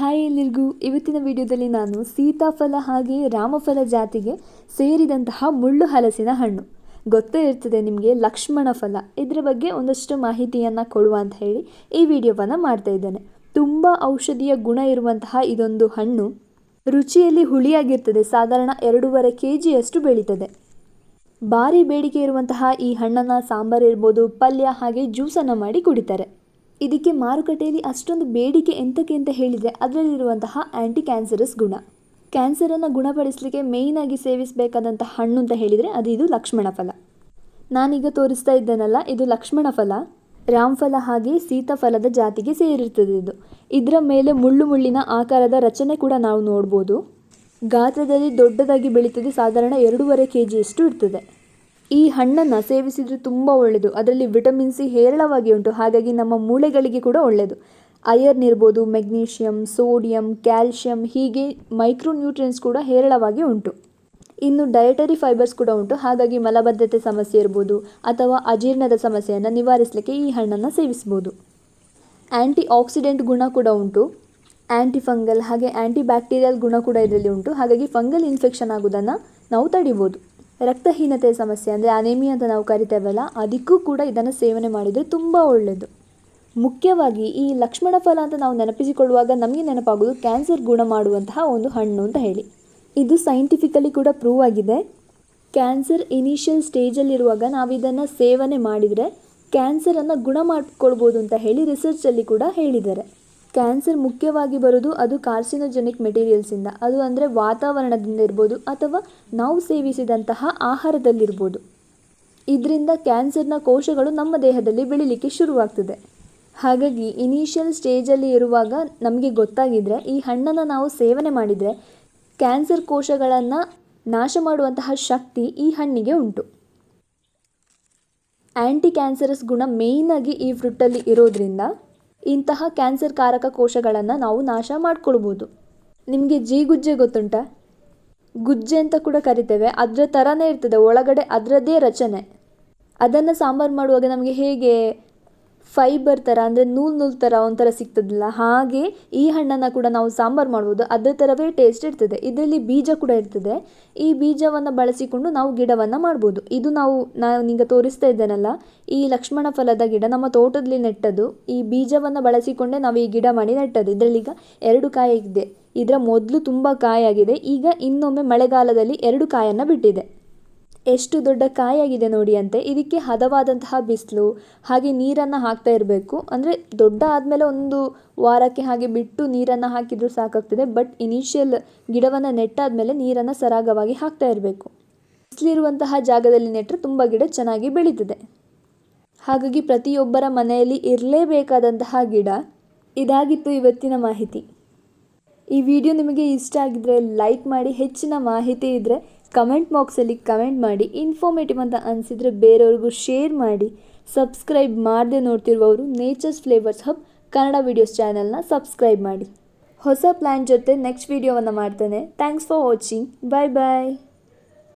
Hi ಎಲ್ಲರಿಗೂ ಇವತ್ತಿನ ವಿಡಿಯೋದಲ್ಲಿ ನಾನು ಸೀತಾಫಲ ಹಾಗೆ ರಾಮಫಲ ಜಾತಿಗೆ ಸೇರಿದಂತಹ ಮುಳ್ಳು ಹಲಸಿನ ಹಣ್ಣು. ಗೊತ್ತೇ ಇರ್ತದೆ ನಿಮಗೆ ಲಕ್ಷ್ಮಣ ಫಲ. ಇದರ ಬಗ್ಗೆ ಒಂದಷ್ಟು ಮಾಹಿತಿಯನ್ನು ಕೊಡುವ ಅಂತ ಹೇಳಿ ಈ ವಿಡಿಯೋವನ್ನು ಮಾಡ್ತಾ ಇದ್ದೇನೆ. ತುಂಬ ಔಷಧೀಯ ಗುಣ ಇರುವಂತಹ ಇದೊಂದು ಹಣ್ಣು ರುಚಿಯಲ್ಲಿ ಹುಳಿಯಾಗಿರ್ತದೆ. ಸಾಧಾರಣ ಎರಡೂವರೆ ಕೆ ಜಿಯಷ್ಟು ಬೆಳೀತದೆ. ಭಾರಿ ಬೇಡಿಕೆ ಇರುವಂತಹ ಈ ಹಣ್ಣನ್ನು ಸಾಂಬಾರು ಇರ್ಬೋದು, ಪಲ್ಯ ಹಾಗೆ ಜ್ಯೂಸನ್ನು ಮಾಡಿ ಕುಡಿತಾರೆ. ಇದಕ್ಕೆ ಮಾರುಕಟ್ಟೆಯಲ್ಲಿ ಅಷ್ಟೊಂದು ಬೇಡಿಕೆ ಎಂತಕ್ಕೆ ಅಂತ ಹೇಳಿದರೆ ಅದರಲ್ಲಿರುವಂತಹ ಆ್ಯಂಟಿ ಕ್ಯಾನ್ಸರಸ್ ಗುಣ ಕ್ಯಾನ್ಸರನ್ನು ಗುಣಪಡಿಸಲಿಕ್ಕೆ ಮೇಯ್ನಾಗಿ ಸೇವಿಸಬೇಕಾದಂಥ ಹಣ್ಣು ಅಂತ ಹೇಳಿದರೆ ಅದು ಇದು ಲಕ್ಷ್ಮಣ ಫಲ. ನಾನೀಗ ತೋರಿಸ್ತಾ ಇದ್ದೇನಲ್ಲ, ಇದು ಲಕ್ಷ್ಮಣ ಫಲ. ರಾಮಫಲ ಹಾಗೆ ಸೀತಾಫಲದ ಜಾತಿಗೆ ಸೇರಿರ್ತದೆ ಇದು. ಇದರ ಮೇಲೆ ಮುಳ್ಳು ಮುಳ್ಳಿನ ಆಕಾರದ ರಚನೆ ಕೂಡ ನಾವು ನೋಡ್ಬೋದು. ಗಾತ್ರದಲ್ಲಿ ದೊಡ್ಡದಾಗಿ ಬೆಳೀತದೆ ಸಾಧಾರಣ ಎರಡೂವರೆ ಕೆ ಜಿಯಷ್ಟು ಇರ್ತದೆ. ಈ ಹಣ್ಣನ್ನು ಸೇವಿಸಿದರೆ ತುಂಬ ಒಳ್ಳೆಯದು ಅದರಲ್ಲಿ ವಿಟಮಿನ್ ಸಿ ಹೇರಳವಾಗಿ ಉಂಟು. ಹಾಗಾಗಿ ನಮ್ಮ ಮೂಳೆಗಳಿಗೆ ಕೂಡ ಒಳ್ಳೆಯದು ಅಯರ್ನ್ ಇರ್ಬೋದು ಮೆಗ್ನೀಷಿಯಮ್ ಸೋಡಿಯಂ, ಕ್ಯಾಲ್ಶಿಯಂ, ಹೀಗೆ ಮೈಕ್ರೋ ನ್ಯೂಟ್ರಿಯನ್ಸ್ ಕೂಡ ಹೇರಳವಾಗಿ ಉಂಟು. ಇನ್ನು ಡಯಟರಿ ಫೈಬರ್ಸ್ ಕೂಡ ಉಂಟು. ಹಾಗಾಗಿ ಮಲಬದ್ಧತೆ ಸಮಸ್ಯೆ ಇರ್ಬೋದು, ಅಥವಾ ಅಜೀರ್ಣದ ಸಮಸ್ಯೆಯನ್ನು ನಿವಾರಿಸಲಿಕ್ಕೆ ಈ ಹಣ್ಣನ್ನು ಸೇವಿಸ್ಬೋದು. ಆ್ಯಂಟಿ ಆಕ್ಸಿಡೆಂಟ್ ಗುಣ ಕೂಡ ಉಂಟು. ಆ್ಯಂಟಿ ಫಂಗಲ್ ಹಾಗೆ ಆ್ಯಂಟಿ ಬ್ಯಾಕ್ಟೀರಿಯಲ್ ಗುಣ ಕೂಡ ಇದರಲ್ಲಿ ಉಂಟು. ಹಾಗಾಗಿ ಫಂಗಲ್ ಇನ್ಫೆಕ್ಷನ್ ಆಗೋದನ್ನು ನಾವು ತಡಿಬೋದು. ರಕ್ತಹೀನತೆ ಸಮಸ್ಯೆ ಅಂದರೆ ಅನೇಮಿಯಾ ಅಂತ ನಾವು ಕರಿತೇವಲ್ಲ, ಅದಕ್ಕೂ ಕೂಡ ಇದನ್ನು ಸೇವನೆ ಮಾಡಿದರೆ ತುಂಬ ಒಳ್ಳೆಯದು ಮುಖ್ಯವಾಗಿ ಈ ಲಕ್ಷ್ಮಣ ಫಲ ಅಂತ ನಾವು ನೆನಪಿಸಿಕೊಳ್ಳುವಾಗ ನಮಗೆ ನೆನಪಾಗೋದು ಕ್ಯಾನ್ಸರ್ ಗುಣ ಮಾಡುವಂತಹ ಒಂದು ಹಣ್ಣು ಅಂತ ಹೇಳಿ. ಇದು ಸೈಂಟಿಫಿಕಲಿ ಕೂಡ ಪ್ರೂವ್ ಆಗಿದೆ. ಕ್ಯಾನ್ಸರ್ ಇನಿಷಿಯಲ್ ಸ್ಟೇಜಲ್ಲಿರುವಾಗ ನಾವು ಇದನ್ನು ಸೇವನೆ ಮಾಡಿದರೆ ಕ್ಯಾನ್ಸರನ್ನು ಗುಣ ಮಾಡಿಕೊಳ್ಬೋದು ಅಂತ ಹೇಳಿ ರಿಸರ್ಚಲ್ಲಿ ಕೂಡ ಹೇಳಿದ್ದಾರೆ. ಕ್ಯಾನ್ಸರ್ ಮುಖ್ಯವಾಗಿ ಬರೋದು ಅದು ಕಾರ್ಸಿನೋಜೆನಿಕ್ ಮೆಟೀರಿಯಲ್ಸಿಂದ. ಅದು ಅಂದರೆ ವಾತಾವರಣದಿಂದ ಇರ್ಬೋದು ಅಥವಾ ನಾವು ಸೇವಿಸಿದಂತಹ ಆಹಾರದಲ್ಲಿರ್ಬೋದು. ಇದರಿಂದ ಕ್ಯಾನ್ಸರ್ನ ಕೋಶಗಳು ನಮ್ಮ ದೇಹದಲ್ಲಿ ಬೆಳಿಲಿಕ್ಕೆ ಶುರುವಾಗ್ತದೆ. ಹಾಗಾಗಿ ಇನಿಷಿಯಲ್ ಸ್ಟೇಜಲ್ಲಿ ಇರುವಾಗ ನಮಗೆ ಗೊತ್ತಾಗಿದ್ದರೆ ಈ ಹಣ್ಣನ್ನು ನಾವು ಸೇವನೆ ಮಾಡಿದರೆ ಕ್ಯಾನ್ಸರ್ ಕೋಶಗಳನ್ನು ನಾಶ ಮಾಡುವಂತಹ ಶಕ್ತಿ ಈ ಹಣ್ಣಿಗೆ ಉಂಟು. ಆ್ಯಂಟಿ ಕ್ಯಾನ್ಸರಸ್ ಗುಣ ಮೇಯ್ನಾಗಿ ಈ ಫ್ರೂಟಲ್ಲಿ ಇರೋದ್ರಿಂದ ಇಂತಹ ಕ್ಯಾನ್ಸರ್ ಕಾರಕ ಕೋಶಗಳನ್ನು ನಾವು ನಾಶ ಮಾಡ್ಕೊಳ್ಬೋದು. ನಿಮಗೆ ಜೀಗುಜ್ಜೆ ಗೊತ್ತುಂಟಾ? ಗುಜ್ಜೆ ಅಂತ ಕೂಡ ಕರಿತೇವೆ. ಅದರ ಥರನೇ ಇರ್ತದೆ. ಒಳಗಡೆ ಅದರದ್ದೇ ರಚನೆ. ಅದನ್ನು ಸಾಂಬಾರು ಮಾಡುವಾಗ ನಮಗೆ ಹೇಗೆ ಫೈಬರ್ ಥರ ಅಂದರೆ ನೂಲು ನೂಲು ಥರ ಒಂಥರ ಸಿಗ್ತದಲ್ಲ, ಹಾಗೆ ಈ ಹಣ್ಣನ್ನು ಕೂಡ ನಾವು ಸಾಂಬಾರು ಮಾಡ್ಬೋದು. ಅದೇ ಥರವೇ ಟೇಸ್ಟ್ ಇರ್ತದೆ. ಇದರಲ್ಲಿ ಬೀಜ ಕೂಡ ಇರ್ತದೆ. ಈ ಬೀಜವನ್ನು ಬಳಸಿಕೊಂಡು ನಾವು ಗಿಡವನ್ನು ಮಾಡ್ಬೋದು. ಇದು ನಾವು, ನಾನು ಈಗ ತೋರಿಸ್ತಾ ಇದ್ದೇನಲ್ಲ, ಈ ಲಕ್ಷ್ಮಣ ಫಲದ ಗಿಡ ನಮ್ಮ ತೋಟದಲ್ಲಿ ನೆಟ್ಟದು ಈ ಬೀಜವನ್ನು ಬಳಸಿಕೊಂಡೇ ನಾವು ಈ ಗಿಡ ಮಾಡಿ ನೆಟ್ಟದ್ದು. ಇದರಲ್ಲೀಗ ಎರಡು ಕಾಯಿ ಇದೆ ಇದರ ಮೊದಲು ತುಂಬ ಕಾಯಾಗಿದೆ. ಈಗ ಇನ್ನೊಮ್ಮೆ ಮಳೆಗಾಲದಲ್ಲಿ ಎರಡು ಕಾಯನ್ನು ಬಿಟ್ಟಿದೆ. ಎಷ್ಟು ದೊಡ್ಡ ಕಾಯಾಗಿದೆ ನೋಡಿ ಅಂತೆ. ಇದಕ್ಕೆ ಹದವಾದಂತಹ ಬಿಸಿಲು, ಹಾಗೆ ನೀರನ್ನು ಹಾಕ್ತಾ ಇರಬೇಕು. ಅಂದರೆ ದೊಡ್ಡ ಆದಮೇಲೆ ಒಂದು ವಾರಕ್ಕೆ ಹಾಗೆ ಬಿಟ್ಟು ನೀರನ್ನು ಹಾಕಿದರೂ ಸಾಕಾಗ್ತದೆ. ಬಟ್ ಇನಿಷಿಯಲ್ ಗಿಡವನ್ನು ನೆಟ್ಟಾದಮೇಲೆ ನೀರನ್ನು ಸರಾಗವಾಗಿ ಹಾಕ್ತಾ ಇರಬೇಕು. ಬಿಸಿಲಿರುವಂತಹ ಜಾಗದಲ್ಲಿ ನೆಟ್ಟರೆ ತುಂಬ ಗಿಡ ಚೆನ್ನಾಗಿ ಬೆಳೀತದೆ. ಹಾಗಾಗಿ ಪ್ರತಿಯೊಬ್ಬರ ಮನೆಯಲ್ಲಿ ಇರಲೇಬೇಕಾದಂತಹ ಗಿಡ. ಇದಾಗಿತ್ತು ಇವತ್ತಿನ ಮಾಹಿತಿ. ಈ ವಿಡಿಯೋ ನಿಮಗೆ ಇಷ್ಟ ಆಗಿದ್ದರೆ ಲೈಕ್ ಮಾಡಿ. ಹೆಚ್ಚಿನ ಮಾಹಿತಿ ಇದ್ದರೆ ಕಮೆಂಟ್ ಬಾಕ್ಸಲ್ಲಿ ಕಮೆಂಟ್ ಮಾಡಿ ಇನ್ಫಾರ್ಮೇಟಿವ್ ಅಂತ ಅನಿಸಿದರೆ ಬೇರೆಯವ್ರಿಗೂ ಶೇರ್ ಮಾಡಿ ಸಬ್ಸ್ಕ್ರೈಬ್ ಮಾಡದೆ ನೋಡ್ತಿರುವವರು nature's flavours hub Kannada videos ಚಾನಲ್ನ ಸಬ್ಸ್ಕ್ರೈಬ್ ಮಾಡಿ. ಹೊಸ ಪ್ಲ್ಯಾನ್ ಜೊತೆ ನೆಕ್ಸ್ಟ್ ವೀಡಿಯೋವನ್ನು ಮಾಡ್ತೇನೆ. Thanks for watching bye bye